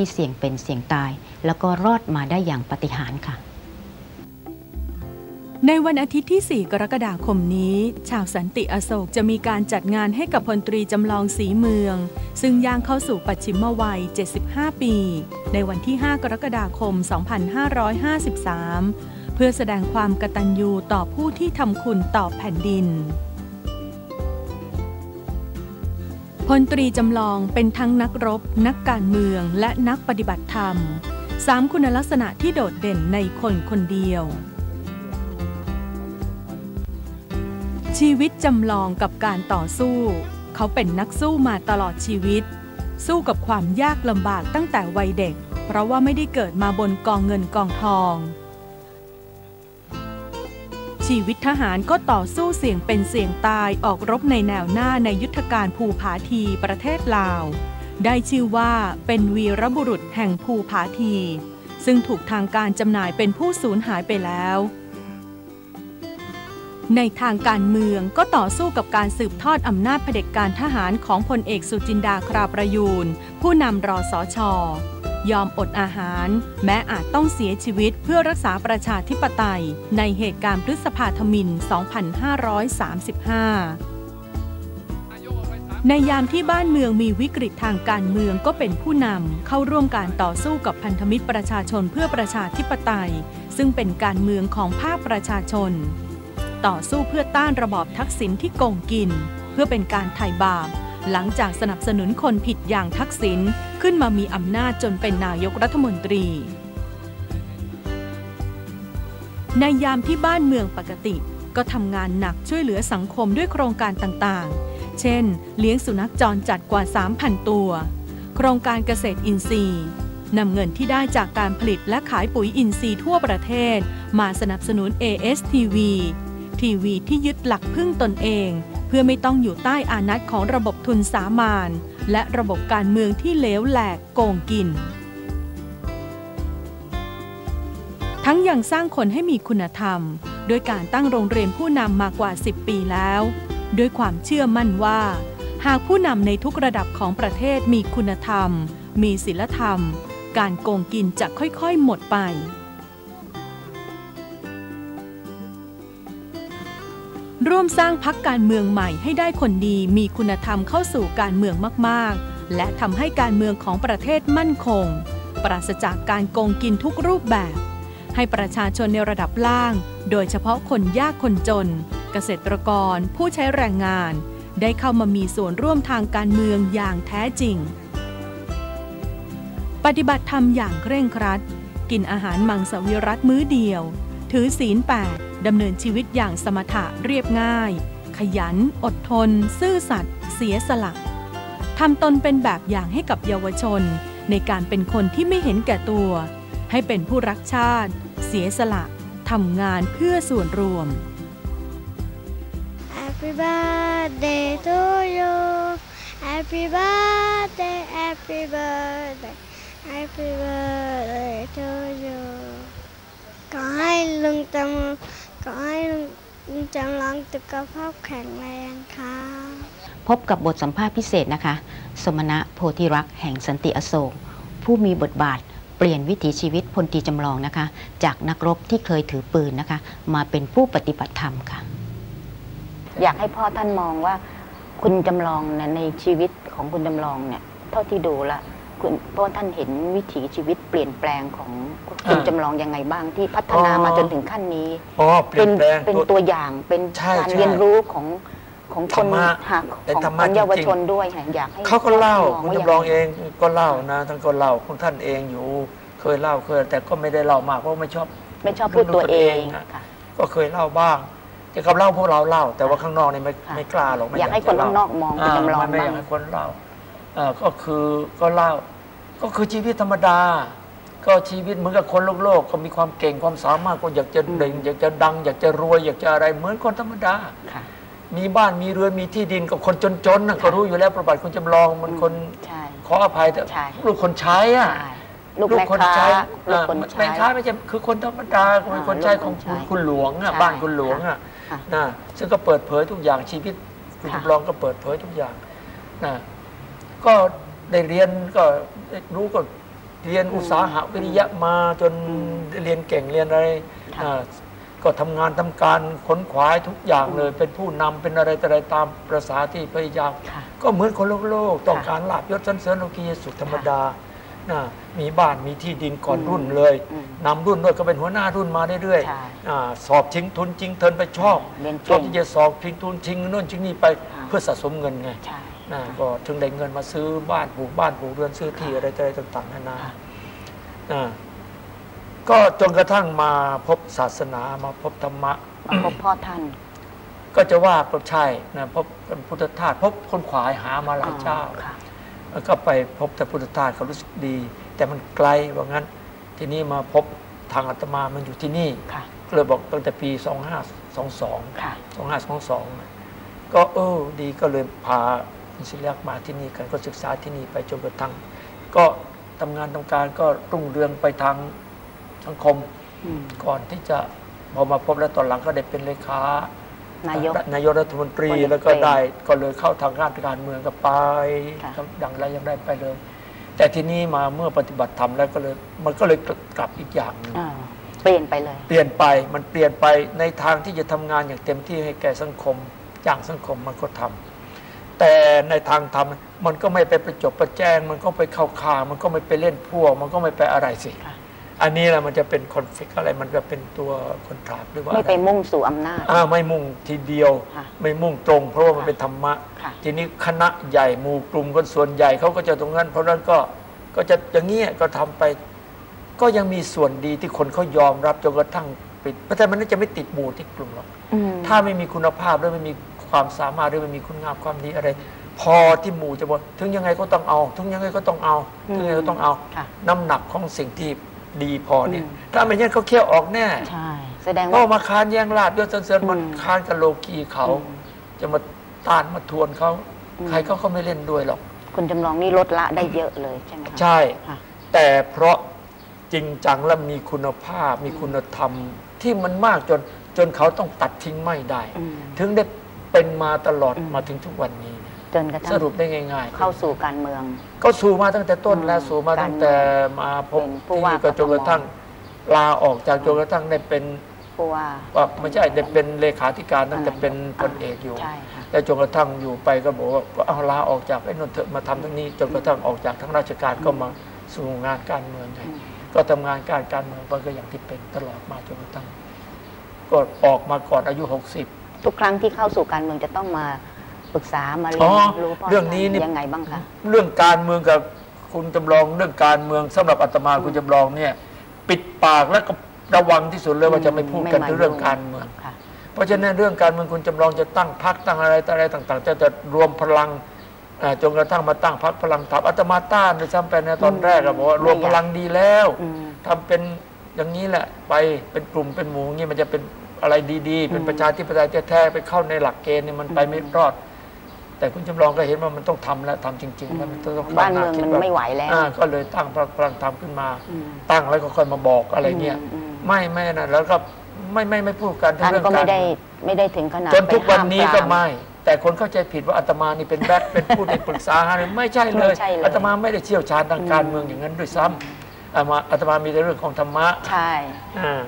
ที่เสี่ยงเป็นเสี่ยงตาย แล้วก็รอดมาได้อย่างปฏิหารค่ะ ในวันอาทิตย์ที่ 4 กรกฎาคมนี้ ชาวสันติอโศกจะมีการจัดงานให้กับพลตรีจำลองสีเมือง ซึ่งย่างเข้าสู่ปัจฉิมวัย 75 ปี ในวันที่ 5 กรกฎาคม 2553 เพื่อแสดงความกตัญญูต่อผู้ที่ทำคุณต่อแผ่นดิน พลตรีจำลองเป็นทั้งนักรบ นักการเมืองและนักปฏิบัติธรรมสามคุณลักษณะที่โดดเด่นในคนคนเดียว ชีวิตจำลองกับการต่อสู้ เขาเป็นนักสู้มาตลอดชีวิต สู้กับความยากลำบากตั้งแต่วัยเด็ก เพราะว่าไม่ได้เกิดมาบนกองเงินกองทอง ชีวิตทหารก็ต่อสู้เสี่ยงเป็นเสี่ยงตายออกรบในแนวหน้าในยุทธการภูผาทีประเทศลาว ได้ชื่อว่าเป็นวีรบุรุษแห่งภูผาที ซึ่งถูกทางการจำหน่ายเป็นผู้สูญหายไปแล้ว ในทางการเมืองก็ต่อสู้กับการสืบทอดอำนาจเผด็จการทหารของพลเอกสุจินดาคราประยูนผู้นำรอสอชอ ยอมอดอาหาร แม้อาจต้องเสียชีวิตเพื่อรักษาประชาธิปไตย ในเหตุการณ์พฤษภาธมิน 2535ในยามที่บ้านเมืองมีวิกฤตทางการเมืองก็เป็นผู้นำเข้าร่วมการต่อสู้กับพันธมิตรประชาชนเพื่อประชาธิปไตย ซึ่งเป็นการเมืองของภาคประชาชน ต่อสู้เพื่อต้านระบอบทักษิณที่โกงกิน เพื่อเป็นการไถ่บาป หลังจากสนับสนุนคนผิดอย่างทักษิณขึ้นมามีอำนาจจนเป็นนายกรัฐมนตรี ในยามที่บ้านเมืองปกติ ก็ทำงานหนักช่วยเหลือสังคมด้วยโครงการต่างๆ เช่น เลี้ยงสุนัขจรจัดกว่า 3,000 ตัว โครงการเกษตรอินทรีย์นำเงินที่ได้จากการผลิตและขายปุ๋ยอินทรีย์ทั่วประเทศ มาสนับสนุน ASTV ทีวีที่ยึดหลักพึ่งตนเอง เพื่อไม่ต้องอยู่ใต้อานัตของระบบทุนสามานและระบบการเมืองที่เลวแหลกโกงกิน ทั้งยังสร้างคนให้มีคุณธรรม โดยการตั้งโรงเรียนผู้นำมากว่า 10 ปีแล้ว ด้วยความเชื่อมั่นว่า หากผู้นำในทุกระดับของประเทศมีคุณธรรม มีศีลธรรม การโกงกินจะค่อยๆ หมดไป ร่วมสร้างพักการเมืองใหม่ให้ได้คนดีมีคุณธรรมเข้าสู่การเมืองมาก ๆ และทำให้การเมืองของประเทศมั่นคง ปราศจากการโกงกินทุกรูปแบบ ให้ประชาชนในระดับล่าง โดยเฉพาะคนยากคนจน เกษตรกร ผู้ใช้แรงงาน ได้เข้ามามีส่วนร่วมทางการเมืองอย่างแท้จริง ปฏิบัติธรรมอย่างเคร่งครัด กินอาหารมังสวิรัตมื้อเดียว ถือศีลแปดดำเนินชีวิตอย่างสมถะเรียบง่าย ขยัน อดทน ซื่อสัตย์เสียสละทำตนเป็นแบบอย่างให้กับเยาวชน ในการเป็นคนที่ไม่เห็นแก่ตัว ให้เป็นผู้รักชาติ เสียสละทำงานเพื่อส่วนรวม Happy birthday to you Happy birthday Happy birthday Happy birthday to you ขอให้ลุงจำขอให้ลุงจำลองสุขภาพแข็งแรงค่ะพบกับบทสัมภาษณ์พิเศษนะคะ สมณะโพธิรักษ์แห่งสันติอโศก ผู้มีบทบาทเปลี่ยนวิถีชีวิตพลตรีจำลองนะคะ จากนักรบที่เคยถือปืนนะคะ มาเป็นผู้ปฏิบัติธรรมค่ะ อยากให้พ่อท่านมองว่าคุณจำลองเนี่ยในชีวิตของคุณจำลองเนี่ยเท่าที่ดูละ คุณพ่อท่านเห็นวิถีชีวิตเปลี่ยนแปลงของคุณอ่าจำลองยังไงบ้างที่พัฒนาอ๋อมาจนถึงขั้นนี้อ๋อเปลี่ยนแปลงเป็นตัวตัวอย่างเป็นใช่การใช่เรียนรู้ของของคธรนรมะหากเป็นของธรรขมะองเยาวจริงๆชนด้วยค่ะอยากให้เขาก็เล่าพ่คุณว่จำลองยัไเองก็เล่านะท่านก็เล่าของท่านเองอยู่เคยเล่าเคย แต่ก็ไม่ได้เล่ามากเพราะไม่ชอบ ไม่ชอบพูดตัวเองนะค่ะก็เคยเล่าบ้างแต่กับเล่าพวกเราเล่า แต่ว่าข้างนอกนี่ไม่ค่ะไม่กล้าหรอกไม่อยากให้คนข้างนอกมองคุณจำลองไม่บ้างอยากให้คนเล่าเอ่อ ก็คือก็เล่า ก็คือชีวิตธรรมดา ก็ชีวิตเหมือนกับคนโลกโลกก็มีความเก่งความสามารถก็อยากจะเด่งอยากจะดัง อยากจะรวย อยากจะอะไรเหมือนคนธรรมดาค่ะมีบ้านมีเรือนมีที่ดินกับคนจนๆน่ะก็รู้อยู่แล้วประวัติคุณจำลองมันคนใช่ขออภัยแต่ใช่ลูกคนใช้อะใช่ลูกแม่คนค้าใช้ลูกคนอ่าใช้แม่ค้าไม่ใช่คือคนธรรมดาเป็นคนใช้ลูกขคองนใช้คุณคุณหลวงอะใช่บ้านคุณหลวงอะค่ะนะซึ่งก็เปิดเผยทุกอย่างชีวิตคุณค่ะจำลองก็เปิดเผยทุกอย่างนะ ก็ได้เรียนก็ได้รู้ก็เรียนอุตสาหะวิริยะมาจนเรียนเก่งเรียนอะไรค่ะอ่าก็ทำงานทำการขนขวายทุกอย่างเลย เป็นผู้นำเป็นอะไรแต่อะไรตามประษาที่พยายามค่ะก็เหมือนคนโลกโลกต้องค่ะการลาบยศสันเสริญโลกียสุขธรรมดานะมีบ้านมีที่ดินก่อนอืมรุ่นเลยอืมนำรุ่นด้วยก็เป็นหัวหน้ารุ่นมาเรื่อยใช่ๆอ่าสอบชิงทุนชิงเทินไปชอบเรียนชเก่อบงที่จะสอบชิงทุนชิงโน่นชิงนี่ไปค่ะเพื่อสะสมเงินไงใช่นะ ก็ถึงได้เงินมาซื้อบ้านปลูกบ้านปลูกเรือนซื้อที่อะไรอะไรต่างๆนานาค่ะอ่าก็จนกระทั่งมาพบศาสนามาพบธรรมะมาพบพ่อท่าน ก็จะว่าก็ใช่นะพบพุทธทาสพบคนขวายหามาหลายเจ้าค่ะแล้วก็ไปพบแต่พุทธทาสเขารู้สึกดี แต่มันไกลว่างั้นทีนี้มาพบทางอาตมามันอยู่ที่นี่ค่ะก็เลยบอกตั้งแต่ปี 2522ค่ะ2522 ก็เออดีก็เลยพา อินสิลักมาที่นี่กันก็ศึกษาที่นี่ไปจนกระทั่งก็ทำงานทำการก็รุ่งเรืองไปทางสังคมอืมก่อนที่จะพอมาพบแล้วตอนหลังก็ได้เป็นเลขานายกนายกรัฐมนตรีพลเอกแล้วก็เปรมได้ก็เลยเข้าทางการการเมืองก็ไปค่ะดังไรยังได้ไปเลย แต่ทีนี้มาเมื่อปฏิบัติธรรมแล้วก็เลยมันก็เลยกลับอีกอย่างหนึงอ่าเปลี่ยนไปเลย เปลี่ยนไปมันเปลี่ยนไปในทางที่จะทำงานอย่างเต็มที่ให้แก่สังคมอย่างสังคมมันก็ทำ แต่ในทางทำมันก็ไม่ไปประจบประแจง มันก็ไปเข้าข่างมันก็ไม่ไปเล่นพวก มันก็ไม่ไปอะไรสิค่ะอันนี้แหละมันจะเป็นคอนฟ lict อะไรมันจะเป็นตัวคอนทราหรือว่าไม่ไปอะรมุ่งสู่อำนาจอ่าไม่มุ่งทีเดียวค่ะไม่มุ่งตรง เพราะว่ามันค่ะเป็นธรรมะค่ะทีนี้คณะใหญ่หมู่กลุ่มคนส่วนใหญ่เขาก็จะตรงนั้น เพราะฉะนั้นก็ก็จะอย่างเงี้ยก็ทำไป ก็ยังมีส่วนดีที่คนเขายอมรับจนกระทั่งปิดเพราะแต่มันน่าจะไม่ติดหมู่ที่กลุ่มหรอกอืมถ้าไม่มีคุณภาพหรือไม่มี ความสามารถหรือไม่มีคุณงามความดีอะไร พอที่หมู่จะบอกถึงยังไงก็ต้องเอา ถึงยังไงก็ต้องเอาถึงยังไงก็ต้องเอา ค่ะน้ำหนักของสิ่งที่ดีพอเนี่ย อืม ถ้าไม่งั้นเขาเคี่ยวออกแน่ใช่ แสดงเพราะว่ามาค้านแย่งลาบยศสรรเสริญมันอืมค้านกับโลกีเขา อืมจะมาต้านมาทวนเขาอืม ใครเขาก็ไม่เล่นด้วยหรอก คุณจำลองนี่ลดละได้เยอะเลยใช่ไหมคะใช่ ค่ะ แต่เพราะจริงจังและมีคุณภาพมีคุณธรรมที่มันมากจนจนเขาต้องตัดทิ้งไม่ได้ อืม ถึงได้ เป็นมาตลอดอืมมาถึงทุกวันนี้เนี่ยจนกระทั่สงรุปได้ง่าย ๆ เข้าสู่การเมือง ก็สู่มาตั้งแต่ต้นแล้วอืมสู่มาตั้งแต่มาพบเป็นผู้ที่ว่านี่ก็จนกระทั่งลาออกจากจนกระทั่งได้เป็นผู้ว่าว่าไม่ใช่ได้เป็นเลขาธิการตั้งแต่เป็นพลอ่าเอกอยู่ใช่ค่ะแล้วจนกระทั่งอยู่ไปก็บอกว่าก็เอาลาออกจากไอ้นนท์เถอะมาทำทั้งนี้จนกระทั่งออกจากทั้งราชการก็มาสู่งานการเมืองไงอืมก็ทำงานการการเมืองไปก็อย่างที่เป็นตลอดมาจนกระทั่งก็ออกมาก่อนอายุ 60 ทุกครั้งที่เข้าสู่การเมืองจะต้องมาปรึกษามาเรียอ๋นอรู้พ่อเรื่องนี้นี่ยังไงบ้างคะเรื่องการเมืองกับคุณจำลองเรื่องการเมืองสำหรับอาตมาคุณจำลองเนี่ย ปิดปากแล้วก็ระวังที่สุดเลยว่าจะไม่พูดกันถึงเรื่องการเมืองค่ะเพราะฉะนั้นเรื่องการเมืองคุณจำลองจะตั้งพรรคตั้งอะไรต่ออะไรต่าง ๆ จะจะรวมพลังอ่าจนกระทั่งมาตั้งพรรคพลังทัพอาตมาต้านด้วยซ้ำไปในตอนแรกอะบอกว่ารวมพลังดีแล้วอืมทำเป็นอย่างนี้แหละ ไปเป็นกลุ่มเป็นหมู่อย่างนี้มันจะเป็น อะไรดีๆ เป็นประชาธิปไตยแท้ๆไปเข้าในหลักเกณฑ์เนี่ยมันไปไม่รอด แต่คุณจำลองก็เห็นว่ามันต้องทำแล้วทำจริง ๆ แล้วมันต้องบ้านเมืองมันไม่ไหวแล้วอ่าก็เลยตั้งพรรคพลังธรรมขึ้นมาอืมตั้งแล้วก็ค่อยมาบอกอะไรเงี้ยอืมอืมไม่ไม่นะแล้วก็ไม่ไม่ไม่พูดกันถึงท่านเรื่องก็กาไม่รได้เมืองไม่ได้ถึงขนาดจนทุกวันนี้ก็ปห้าปรามไม่แต่คนเข้าใจผิดว่าอาตมานี่เป็นแบทเป็นผู้ที่ปรึกษาหารือไม่ใช่เลยไม่ใช่เลยอาตมาไม่ได้เชี่ยวชาญทางการอืมเมืองอย่างนั้นด้วยซ้ำอาตมาอาตมามีแต่เรื่องของธรรมะใช่อ่า